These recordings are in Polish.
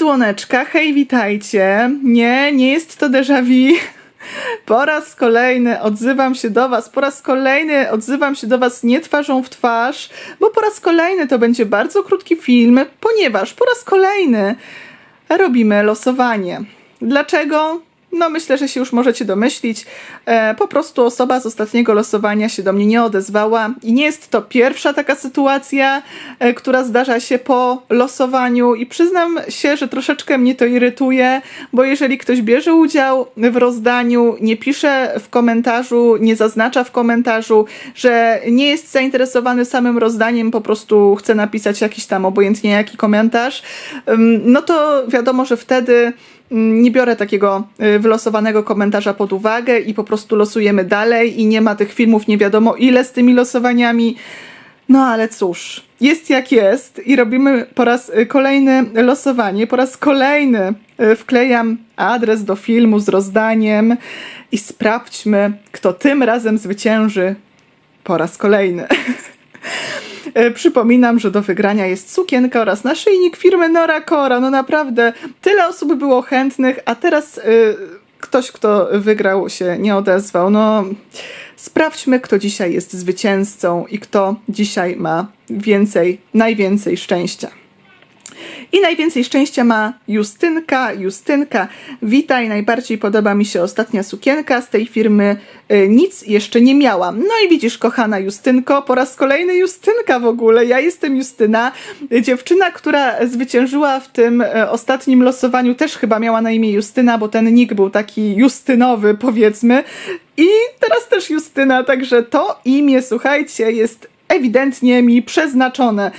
słoneczka, hej, witajcie. Nie, nie jest to déjà vu. Po raz kolejny odzywam się do Was, po raz kolejny odzywam się do Was nie twarzą w twarz, bo po raz kolejny to będzie bardzo krótki film, ponieważ po raz kolejny robimy losowanie. Dlaczego? No, myślę, że się już możecie domyślić. E, po prostu osoba z ostatniego losowania się do mnie nie odezwała i nie jest to pierwsza taka sytuacja, e, która zdarza się po losowaniu i przyznam się, że troszeczkę mnie to irytuje, bo jeżeli ktoś bierze udział w rozdaniu, nie pisze w komentarzu, nie zaznacza w komentarzu, że nie jest zainteresowany samym rozdaniem, po prostu chce napisać jakiś tam obojętnie jaki komentarz, no to wiadomo, że wtedy nie biorę takiego y, wylosowanego komentarza pod uwagę i po prostu losujemy dalej i nie ma tych filmów nie wiadomo ile z tymi losowaniami. No ale cóż, jest jak jest i robimy po raz y, kolejny losowanie, po raz kolejny y, wklejam adres do filmu z rozdaniem i sprawdźmy, kto tym razem zwycięży po raz kolejny. E, Przypominam, że do wygrania jest sukienka oraz naszyjnik firmy Nora Cora. No naprawdę, tyle osób było chętnych, a teraz y, ktoś, kto wygrał, się nie odezwał. No, sprawdźmy, kto dzisiaj jest zwycięzcą i kto dzisiaj ma więcej, najwięcej szczęścia. I najwięcej szczęścia ma Justynka. Justynka, witaj. Najbardziej podoba mi się ostatnia sukienka z tej firmy. Y, Nic jeszcze nie miałam. No i widzisz, kochana Justynko, po raz kolejny Justynka w ogóle. Ja jestem Justyna. Dziewczyna, która zwyciężyła w tym y, ostatnim losowaniu, też chyba miała na imię Justyna, bo ten nick był taki Justynowy, powiedzmy. I teraz też Justyna, także to imię, słuchajcie, jest ewidentnie mi przeznaczone.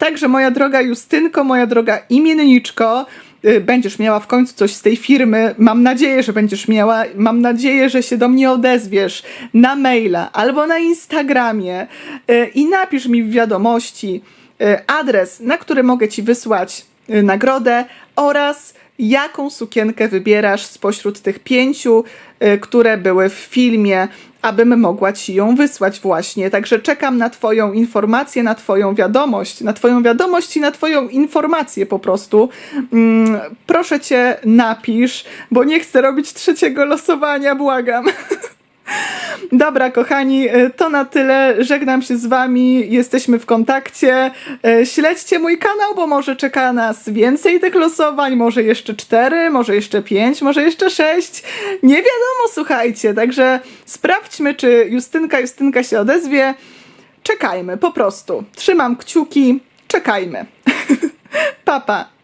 Także moja droga Justynko, moja droga imienniczko, y, będziesz miała w końcu coś z tej firmy. Mam nadzieję, że będziesz miała. Mam nadzieję, że się do mnie odezwiesz na maila albo na Instagramie y, i napisz mi w wiadomości y, adres, na który mogę ci wysłać nagrodę oraz jaką sukienkę wybierasz spośród tych pięciu, y, które były w filmie, abym mogła ci ją wysłać właśnie. Także czekam na twoją informację, na twoją wiadomość, na twoją wiadomość i na twoją informację po prostu. Mm, proszę cię, napisz, bo nie chcę robić trzeciego losowania, błagam. Dobra, kochani, y, to na tyle. Żegnam się z Wami. Jesteśmy w kontakcie. Y, Śledźcie mój kanał, bo może czeka nas więcej tych losowań. Może jeszcze cztery, może jeszcze pięć, może jeszcze sześć. Nie wiadomo, słuchajcie. Także sprawdźmy, czy Justynka, Justynka się odezwie. Czekajmy, po prostu. Trzymam kciuki. Czekajmy. Papa. Pa.